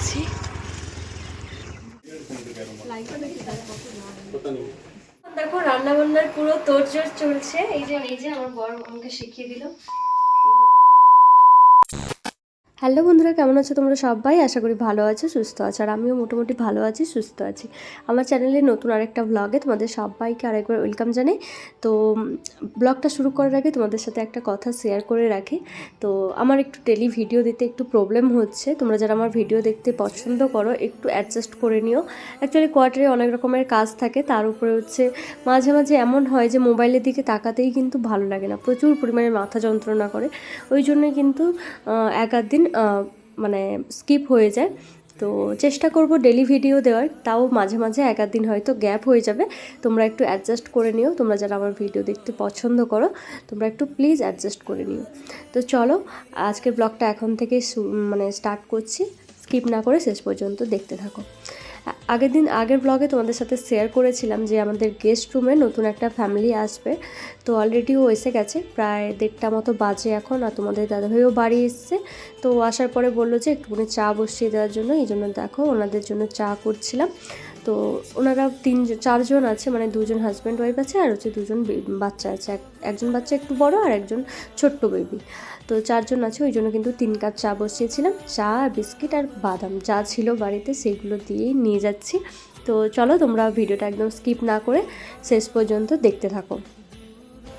নিয়েছি দেখো রান্না বান্নার পুরো তোড়জোড় চলছে। এই যে এই যে আমার বর আমাকে শিখিয়ে দিল। হ্যালো বন্ধুরা, কেমন আছো তোমরা সবাই? আশা করি ভালো আছো, সুস্থ আছো, আর আমিও মোটামুটি ভালো আছি, সুস্থ আছি। আমার চ্যানেলে নতুন আরেকটা ব্লগে তোমাদের সবাইকে আরেকবার ওয়েলকাম জানাই। তো ব্লগটা শুরু করার আগে তোমাদের সাথে একটা কথা শেয়ার করে রাখি। তো, আমার একটু ডেলি ভিডিও দিতে একটু প্রবলেম হচ্ছে। তোমরা যারা আমার ভিডিও দেখতে পছন্দ করো, একটু অ্যাডজাস্ট করে নিও। অ্যাকচুয়ালি কোয়ার্টারে অনেক রকমের কাজ থাকে, তার উপরে হচ্ছে মাঝে মাঝে এমন হয় যে মোবাইলের দিকে তাকাতেই কিন্তু ভালো লাগে না। প্রচুর পরিমাণে মাথা যন্ত্রণা করে। ওই জন্যই কিন্তু এক দিন মানে স্কিপ হয়ে যায়। তো চেষ্টা করব ডেলি ভিডিও দেওয়ার, তাও মাঝে মাঝে এক দিন হয়তো গ্যাপ হয়ে যাবে। তোমরা একটু অ্যাডজাস্ট করে নিও, তোমরা যারা আমার ভিডিও দেখতে পছন্দ করো, তোমরা একটু প্লিজ অ্যাডজাস্ট করে নিও। তো চলো, আজকের ব্লগটা এখন থেকে মানে স্টার্ট করছি। স্কিপ না করে শেষ পর্যন্ত দেখতে থাকো। আগের দিন আগের ব্লগে তোমাদের সাথে শেয়ার করেছিলাম যে আমাদের গেস্ট রুমে নতুন একটা ফ্যামিলি আসবে। তো অলরেডি ও এসে গেছে, প্রায় দেড়টা মতো বাজে এখন আর তোমাদের দাদাভাইও বাড়ি এসছে। তো আসার পরে বলল যে একটুখানি চা বসিয়ে দেওয়ার জন্য, এই জন্য দেখো ওনাদের জন্য চা করছিলাম। তো ওনারা তিন চারজন আছে মানে দুজন হাজব্যান্ড ওয়াইফ আছে আর হচ্ছে দুজন বাচ্চা আছে। এক- একজন বাচ্চা একটু বড় আর একজন ছোট্ট বেবি তো চারজন আছে, ওই জন্য কিন্তু তিন কাপ চা বসিয়েছিলাম। চা, বিস্কিট আর বাদাম যা ছিল বাড়িতে সেগুলো দিয়েই নিয়ে যাচ্ছি। তো চলো তোমরা ভিডিওটা একদম স্কিপ না করে শেষ পর্যন্ত দেখতে থাকো।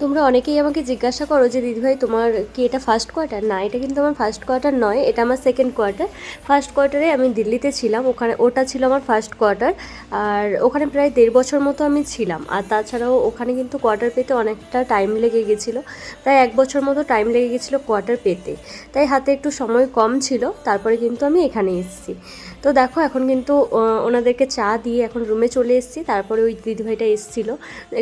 তোমরা অনেকেই আমাকে জিজ্ঞাসা করো যে দিদিভাই তোমার কি এটা ফার্স্ট কোয়ার্টার না, এটা কিন্তু আমার ফার্স্ট কোয়ার্টার নয়, এটা আমার সেকেন্ড কোয়ার্টার ফার্স্ট কোয়ার্টারে আমি দিল্লিতে ছিলাম, ওখানে, ওটা ছিল আমার ফার্স্ট কোয়ার্টার আর ওখানে প্রায় দেড় বছর মতো আমি ছিলাম। আর তাছাড়াও ওখানে কিন্তু কোয়ার্টার পেতে অনেকটা টাইম লেগে গেছিল। প্রায় এক বছর মতো টাইম লেগে গেছিল কোয়ার্টার পেতে। তাই হাতে একটু সময় কম ছিল, তারপরে কিন্তু আমি এখানে এসেছি। তো দেখো, এখন কিন্তু ওনাদেরকে চা দিয়ে এখন রুমে চলে এসেছি। তারপরে ওই দিদিভাইটা এসেছিল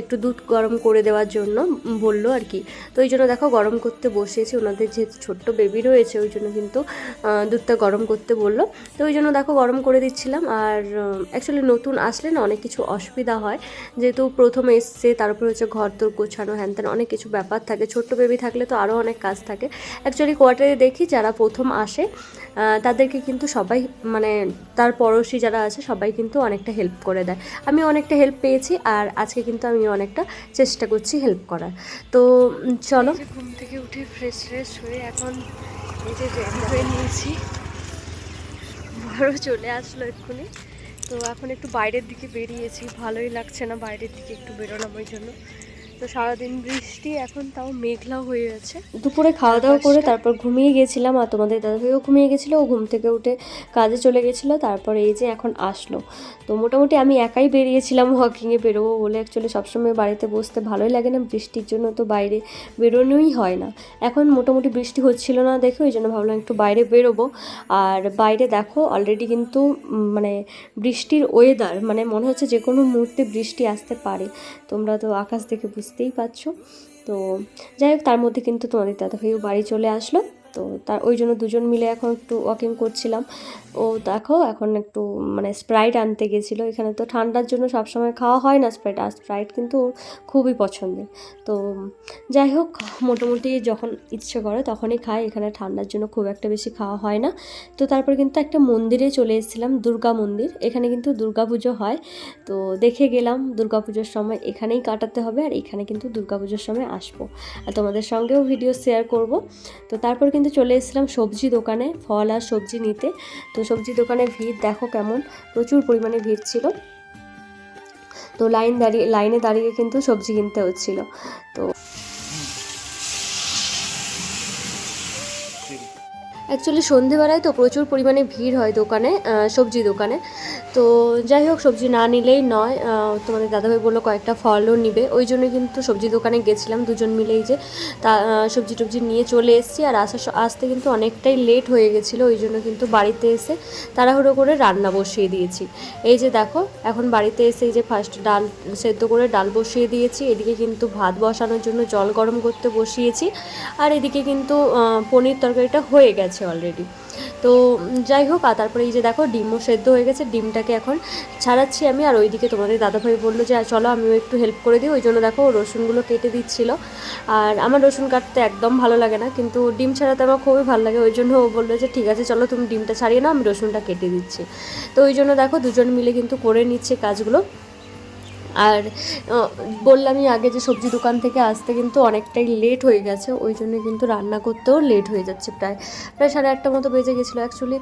একটু দুধ গরম করে দেওয়ার জন্য বলল আর কি। তো ওই জন্য দেখো, গরম করতে বসিয়েছি ওনাদের যেহেতু ছোট্ট বেবি রয়েছে, ওই জন্য কিন্তু দুধটা গরম করতে বলল। তো ওই জন্য দেখো, গরম করে দিচ্ছিলাম। আর অ্যাকচুয়ালি নতুন আসলে না অনেক কিছু অসুবিধা হয়। যেহেতু প্রথম এসছে, তার উপরে হচ্ছে ঘর তোর গোছানো, হ্যান ত্যান অনেক কিছু ব্যাপার থাকে। ছোট্ট বেবি থাকলে তো আরও অনেক কাজ থাকে। অ্যাকচুয়ালি কোয়ার্টারে দেখি, যারা প্রথম আসে তাদেরকে কিন্তু সবাই মানে তার পড়োশি যারা আছে, সবাই কিন্তু অনেকটা হেল্প করে দেয়। আমি অনেকটা হেল্প পেয়েছি আর আজকে কিন্তু আমি অনেকটা চেষ্টা করছি হেল্প করার। তো চলো। ঘুম থেকে উঠে ফ্রেশ ফ্রেশ হয়ে এখন এই রেডি হয়ে নিয়েছি। বড় চলে আসলো এক্ষুনি। তো এখন একটু বাইরের দিকে বেরিয়েছি। ভালোই লাগছে না বাইরের দিকে একটু বেরোলাম ওই জন্য। তো সারাদিন বৃষ্টি এখন তাও মেঘলা হয়ে আছে। দুপুরে খাওয়া দাওয়া করে তারপর ঘুমিয়ে গেছিলাম আর তোমাদের দাদাভাইও ঘুমিয়ে গেছিল ও ঘুম থেকে উঠে কাজে চলে গেছিল তারপরে এই যে এখন আসলো। তো মোটামুটি আমি একাই বেরিয়েছিলাম ওয়াকিংয়ে বেরোবো বলে অ্যাকচুয়ালি সবসময় বাড়িতে বসতে ভালোই লাগে না বৃষ্টির জন্য তো বাইরে বেরোনোই হয় না। এখন মোটামুটি বৃষ্টি হচ্ছিল না দেখে ওই জন্য ভাবলাম একটু বাইরে বেরোবো। আর বাইরে দেখো অলরেডি কিন্তু মানে বৃষ্টির ওয়েদার মানে মনে হচ্ছে যে কোনো মুহূর্তে বৃষ্টি আসতে পারে। তোমরা তো আকাশ দেখে বুঝতেই পারছ। তো যাই হোক তার মধ্যে কিন্তু তোমাদের দাদাভাইও বাড়ি চলে আসলো। তো তার ওই জন্য দুজন মিলে এখন একটু ওয়াকিং করছিলাম। ও দেখো এখন একটু মানে স্প্রাইট আনতে গেছিল। এখানে তো ঠান্ডার জন্য সবসময় খাওয়া হয় না স্প্রাইট আর স্প্রাইট কিন্তু খুবই পছন্দের। তো যাই হোক, মোটামুটি যখন ইচ্ছে করে তখনই খায়। এখানে ঠান্ডার জন্য খুব একটা বেশি খাওয়া হয় না। তো তারপর কিন্তু একটা মন্দিরে চলে এসেছিলাম, দুর্গা মন্দির। এখানে কিন্তু দুর্গা পুজো হয়। তো দেখে গেলাম, দুর্গা পুজোর সময় এখানেই কাটাতে হবে। আর এখানে কিন্তু দুর্গা পুজোর সময় আসব। আর তোমাদের সঙ্গেও ভিডিও শেয়ার করব। তো তারপর কিন্তু চলে এসেছিলাম সবজি দোকানে, ফল আর সবজি নিতে। তো সবজি দোকানে ভিড় দেখো কেমন, প্রচুর পরিমাণে ভিড় ছিল। তো লাইন দাঁড়িয়ে, লাইনে দাঁড়িয়ে কিন্তু সবজি কিনতে হচ্ছিল। তো অ্যাকচুয়ালি সন্ধেবেলায় তো প্রচুর পরিমাণে ভিড় হয় দোকানে সবজি দোকানে। তো যাই হোক, সবজি না নিলেই নয়। তোমাদের দাদাভাই বলল কয়েকটা ফলও নিবে। ওই জন্য কিন্তু সবজি দোকানে গেছিলাম দুজন মিলেই যে তা সবজি টবজি নিয়ে চলে এসেছি। আর আসার আসতে কিন্তু অনেকটাই লেট হয়ে গেছিল, ওই জন্য কিন্তু বাড়িতে এসে তাড়াহুড়ো করে রান্না বসিয়ে দিয়েছি। এই যে দেখো, এখন বাড়িতে এসে এই যে ফার্স্ট ডাল সেদ্ধ করে ডাল বসিয়ে দিয়েছি। এদিকে কিন্তু ভাত বসানোর জন্য জল গরম করতে বসিয়েছি। আর এদিকে কিন্তু পনির তরকারিটা হয়ে গেছে। অলরেডি তো যাই হোক, আর তারপরে এই যে দেখো, ডিমও সেদ্ধ হয়ে গেছে, ডিমটাকে এখন ছাড়াচ্ছি আমি। আর ওইদিকে তোমাদের দাদাভাই বলল যে চলো, আমিও একটু হেল্প করে দিই। ওই জন্য দেখো, রসুনগুলো কেটে দিচ্ছিল। আর আমার রসুন কাটতে একদম ভালো লাগে না, কিন্তু ডিম ছাড়াতে আমার খুবই ভালো লাগে। ওই জন্য ও বলল যে, ঠিক আছে, চলো, তুমি ডিমটা ছাড়িয়ে নাও, আমি রসুনটা কেটে দিচ্ছি। তো ওই জন্য দেখো, দুজন মিলে কিন্তু করে নিচ্ছে কাজগুলো। আর বললামই আগে যে সবজি দোকান থেকে আসতে কিন্তু অনেকটাই লেট হয়ে গেছে, ওই জন্য কিন্তু রান্না করতেও লেট হয়ে যাচ্ছে প্রায় প্রায় সাড়ে আটটা মতো বেজে গেছিল অ্যাকচুয়ালি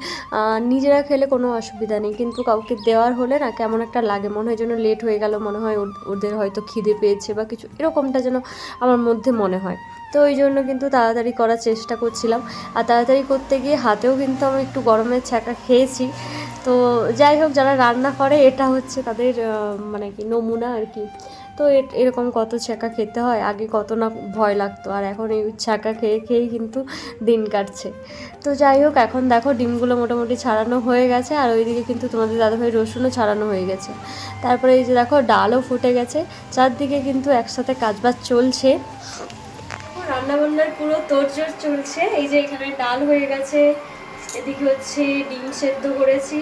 নিজেরা খেলে কোনো অসুবিধা নেই, কিন্তু কাউকে দেওয়ার হলে না কেমন একটা লাগে, মনে হয় যেন লেট হয়ে গেল, মনে হয় ওদের হয়তো খিদে পেয়েছে বা কিছু, এরকমটা যেন আমার মধ্যে মনে হয়। তো ওই জন্য কিন্তু তাড়াতাড়ি করার চেষ্টা করছিলাম, আর তাড়াতাড়ি করতে গিয়ে হাতেও কিন্তু আমি একটু গরমের ছ্যাঁকা খেয়েছি তো যাই হোক, যারা রান্না করে, এটা হচ্ছে তাদের মানে কি, নমুনা আর কি। তো এরকম কত ছ্যাঁকা খেতে হয়, আগে কত না ভয় লাগতো, আর এখন এই ছ্যাঁকা খেয়ে খেয়েই কিন্তু দিন কাটছে। তো যাই হোক, এখন দেখো ডিমগুলো মোটামুটি ছাড়ানো হয়ে গেছে, আর ওইদিকে কিন্তু তোমাদের দাদাভাই রসুনও ছাড়ানো হয়ে গেছে। তারপরে এই যে দেখো, ডালও ফুটে গেছে, চারদিকে কিন্তু একসাথে কাজবাজ চলছে। রান্নাবান্নার পুরো তোড়জোড় চলছে, এই যে এখানে ডাল হয়ে গেছে এদিকে হচ্ছে ডিম সেদ্ধ করেছি,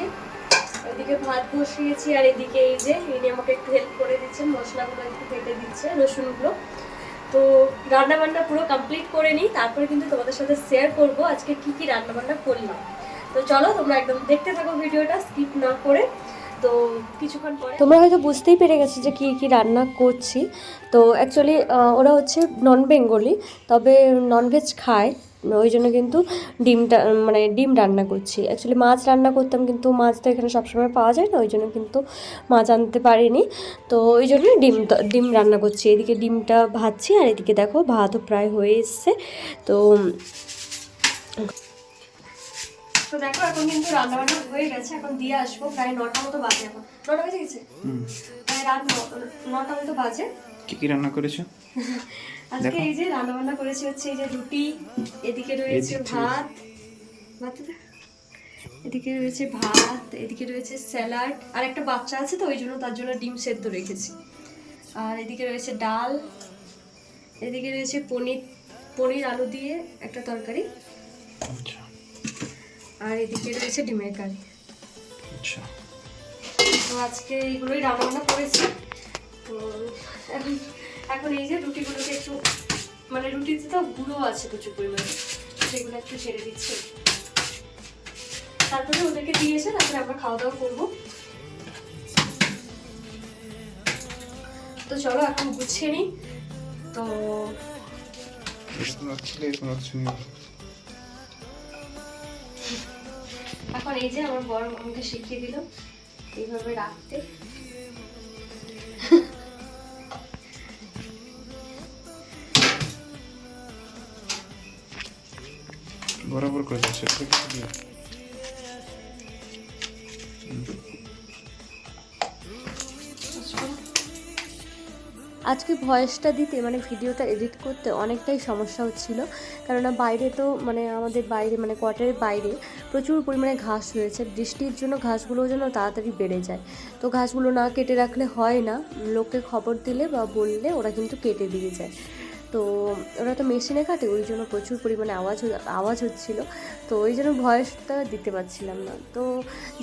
এদিকে ভাত বসিয়েছি, আর এদিকে এই যে ইনি আমাকে একটু হেল্প করে দিচ্ছেন, মশলাগুলো একটু কেটে দিচ্ছে, রসুনগুলো। তো রান্না বান্না পুরো কমপ্লিট করে নিই, তারপরে কিন্তু তোমাদের সাথে শেয়ার করব আজকে কি কি রান্না বান্না করলাম। তো চলো, তোমরা একদম দেখতে থাকো ভিডিওটা স্কিপ না করে। তো কিছুক্ষণ পরে তোমরা হয়তো বুঝতেই পেরে গেছো যে কী কী রান্না করছি। তো অ্যাকচুয়ালি ওরা হচ্ছে নন বেঙ্গলি তবে ননভেজ খায়। ওই জন্য কিন্তু ডিমটা মানে ডিম রান্না করছি। অ্যাকচুয়ালি মাছ রান্না করতাম কিন্তু মাছ তো এখানে সবসময় পাওয়া যায় না ওই জন্য কিন্তু মাছ আনতে পারিনি। তো ওই জন্য ডিম ডিম রান্না করছি। এদিকে ডিমটা ভাজছি আর এদিকে দেখো ভাতও প্রায় হয়ে এসছে। তো তো দেখো এখন কিন্তু রান্না বান্না হয়ে গেছে এখন দিয়ে আসব। প্রায় নটা মতো বাজে এখন। নটা বেজে গেছে? প্রায় রাত নটা মতো বাজে। কি কি রান্না করেছ? আজকে এই যে রান্না বান্না করেছি হচ্ছে এই যে রুটি এদিকে রয়েছে ভাত ভাত এদিকে রয়েছে ভাত এদিকে রয়েছে স্যালাড আর একটা বাচ্চা আছে তো ওই জন্য তার জন্য ডিম সেদ্ধ রেখেছি। আর এদিকে রয়েছে ডাল এদিকে রয়েছে পনির পনির আলু দিয়ে একটা তরকারি। আচ্ছা। আর এদিকে রয়েছে ডিমের কারি। আচ্ছা। তো আজকে এইগুলোই রান্না করেছি। তো এখন এখন এই যে রুটিগুলোকে একটু মানে রুটিতে তো গুঁড়ো আছে প্রচুর পরিমাণে সেগুলো একটু ছেড়ে দিচ্ছি। তারপরে ওদেরকে দিয়ে এসে তারপরে আমরা খাওয়া দাওয়া করব। তো চলো এখন গুছিয়ে নিই। তো। এখন এই যে আমার বড় আমাকে শিখিয়ে দিল এইভাবে রাখতে। বরাবর করে যাচ্ছে আজকে ভয়েসটা দিতে মানে ভিডিওটা এডিট করতে অনেকটাই সমস্যা হচ্ছিল। কেননা বাইরে তো মানে আমাদের বাইরে মানে কোয়ার্টারের বাইরে প্রচুর পরিমাণে ঘাস হয়েছে। বৃষ্টির জন্য ঘাসগুলো যেন তাড়াতাড়ি বেড়ে যায়। তো ঘাসগুলো না কেটে রাখলে হয় না। লোককে খবর দিলে বা বললে ওরা কিন্তু কেটে দিয়ে যায়। তো ওরা তো মেশিনে কাটে ওই জন্য প্রচুর পরিমাণে আওয়াজ আওয়াজ হচ্ছিল। তো ওই জন্য ভয়েসটা দিতে পারছিলাম না। তো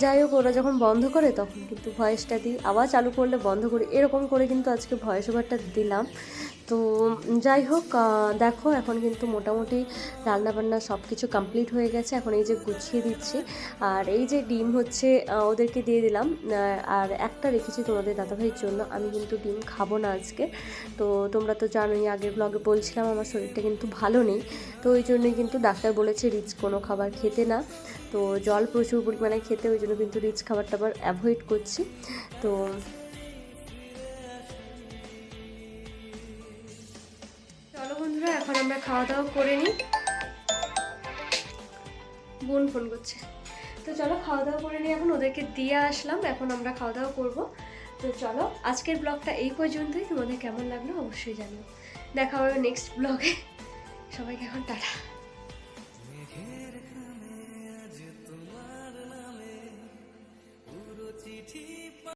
যাই হোক, ওরা যখন বন্ধ করে, তখন কিন্তু ভয়েসটা দিই। আওয়াজ চালু করলে বন্ধ করি, এরকম করে কিন্তু আজকে ভয়েস ওভারটা দিলাম। তো যাই হোক দেখো এখন কিন্তু মোটামুটি রান্নাবান্না সব কিছু কমপ্লিট হয়ে গেছে। এখন এই যে গুছিয়ে দিচ্ছি। আর এই যে ডিম হচ্ছে ওদেরকে দিয়ে দিলাম। আর একটা রেখেছি তোমাদের দাদাভাইয়ের জন্য। আমি কিন্তু ডিম খাব না আজকে। তো তোমরা তো জানোই, আগের ব্লগে বলছিলাম, আমার শরীরটা কিন্তু ভালো নেই। তো ওই জন্যই কিন্তু ডাক্তার বলেছে রিচ কোনো খাবার খেতে না। তো জল প্রচুর পরিমাণে খেতে, ওই জন্য কিন্তু রিচ খাবারটা আবার অ্যাভয়েড করছি। তো এখন আমরা খাওয়া দাওয়া করে নিই। বোন ফোন করছে। তো চলো খাওয়া দাওয়া করে নিই, এখন ওদেরকে দিয়ে আসলাম, এখন আমরা খাওয়া দাওয়া করব। তো চলো, আজকের ব্লগটা এই পর্যন্তই। তোমাদের কেমন লাগল অবশ্যই জানিও। দেখা হবে নেক্সট ব্লগে সবাইকে এখন টাটা।